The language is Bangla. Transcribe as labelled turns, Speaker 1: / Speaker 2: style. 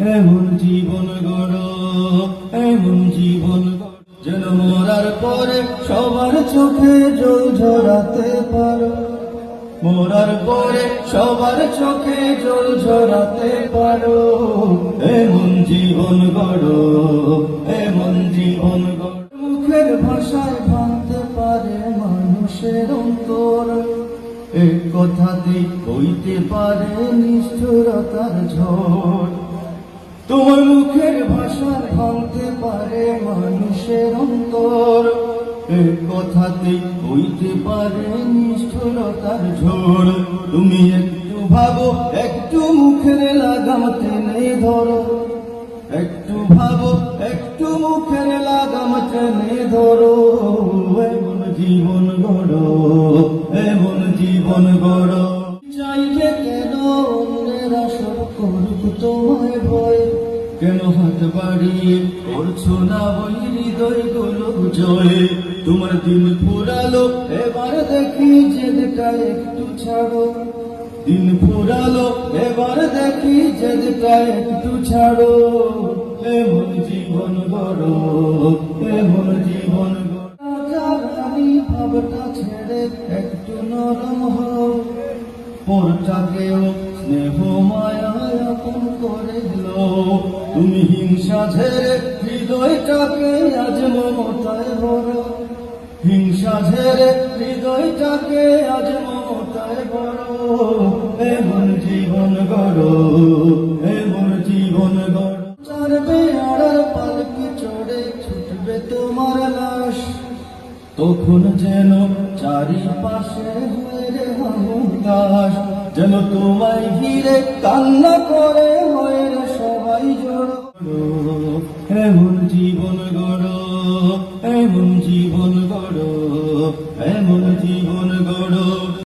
Speaker 1: এমন জীবন গড়, এমন জীবন যেন মরার পরে সবার চোখে জল ঝরাতে পারো। মরার পরে সবার চোখে জল ঝরাতে পারো। এমন জীবন গড়, এমন জীবন গড়। মুখের ভাষায় ভাঙতে পারে মানুষের অন্তর। এক কথাতে হইতে পারে নিষ্ঠুরতার ঝড়। তোমার মুখের ভাষা ভাঙতে পারে মানুষের অন্তর। এক কথাতে হইতে পারে নিষ্ঠুরতার ঝড় তুমি একটু ভাবো, একটু মুখের লাগাম টেনে ধরো। একটু ভাবো, একটু মুখের লাগাম টেনে ধরো। এমন জীবন গড়ো, এমন জীবন গড়ো। কেন অন্যেরা সব করুক তোমায় ভয় তোমার দিন ফুরালো, এবার দেখি জেদটা একটু ছাড়ো। দিন ফুরালো, এবার দেখি জেদটা একটু ছাড়ো। এমন জীবন গড়ো, এমন জীবন আমি ভাবটা ছেড়ে একটু নরম হও। পরটাকেও স্নেহ মায়া আপন করে দিল তুমি হিংসা ঝেড়ে হৃদয়টাকে আজ মমতায় ভরো। হিংসা ঝেড়ে হৃদয়টাকে আজ মমতায় ভরো। এমন জীবন গড়ো এমন জীবন গড়ো। চড়বে আড়ার পালকি চড়ে ছুটবে তোমার লাশ। তখন যেন চারিপাশে হয়ে রে হাহুতাস যেন তোমায় ঘিরে কান্না করে হয়ে সবাই জড়ো এমন জীবন গড়ো এমন জীবন